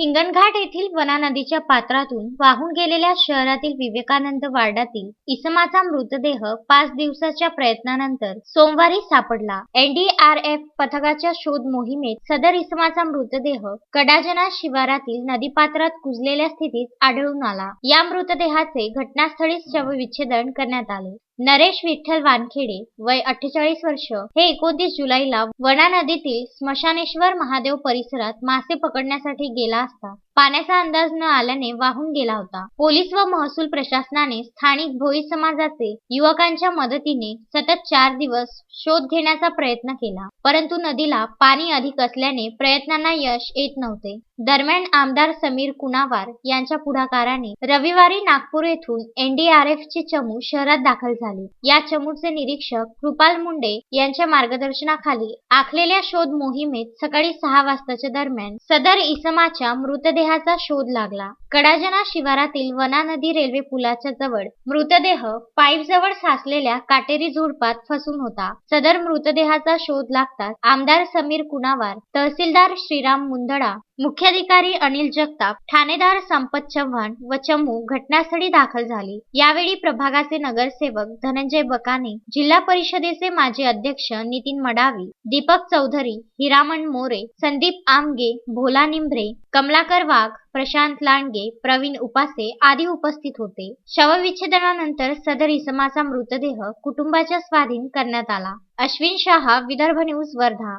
हिंगणघाट येथील वना नदीच्या पात्रातून वाहून गेलेल्या शहरातील विवेकानंद वार्डातील इसमाचा मृतदेह पाच दिवसाच्या प्रयत्नानंतर सोमवारी सापडला. एनडीआरएफ पथकाच्या शोध मोहिमेत सदर इसमाचा मृतदेह कडाजना शिवारातील नदीपात्रात कुजलेल्या स्थितीत आढळून आला. या मृतदेहाचे घटनास्थळीच शवविच्छेदन करण्यात आले. नरेश विठ्ठल वानखेडे वय अठ्ठेचाळीस वर्ष. हे एकोणतीस जुलैला वना नदीतील स्मशानेश्वर महादेव परिसरात मासे पकडण्यासाठी गेला असता. पाण्याचा अंदाज न आल्याने वाहून गेला होता. पोलीस व महसूल प्रशासनाने स्थानिक भोई समाजाचे युवकांच्या मदतीने सतत चार दिवस शोध घेण्याचा प्रयत्न केला. परंतु नदीला पाणी अधिक असल्याने प्रयत्नांना यश येत नव्हते. दरम्यान आमदार समीर कुणावार यांच्या पुढाकाराने रविवारी नागपूर येथून एनडीआरएफची चमू शहरात दाखल झाली. या चमूचे निरीक्षक कृपाल मुंडे यांच्या मार्गदर्शनाखाली आखलेल्या शोध मोहिमेत सकाळी सहा वाजताच्या दरम्यान सदर इसमाच्या मृतदेहाचा शोध लागला. कडाजना शिवारातील वना नदी रेल्वे पुलाच्या जवळ मृतदेह पाईप जवळ साचलेल्या काटेरी झुडपात फसून होता. सदर मृतदेहाचा शोध लागताच आमदार समीर कुणावार तहसीलदार श्रीराम मुंदडा मुख्याधिकारी अनिल जगताप ठाणेदार संपत चव्हाण व चमू घटनास्थळी दाखल झाली. यावेळी प्रभागाचे नगरसेवक धनंजय बकाने जिल्हा परिषदेचे माजी अध्यक्ष नितीन मडावी दीपक चौधरी हिरामण मोरे संदीप आमगे भोला निंभरे कमलाकर वाघ प्रशांत लांडगे प्रवीण उपासे आदी उपस्थित होते. शवविच्छेदनानंतर सदर इसमाचा मृतदेह कुटुंबाच्या स्वाधीन करण्यात आला. अश्विन शहा विदर्भ न्यूज वर्धा.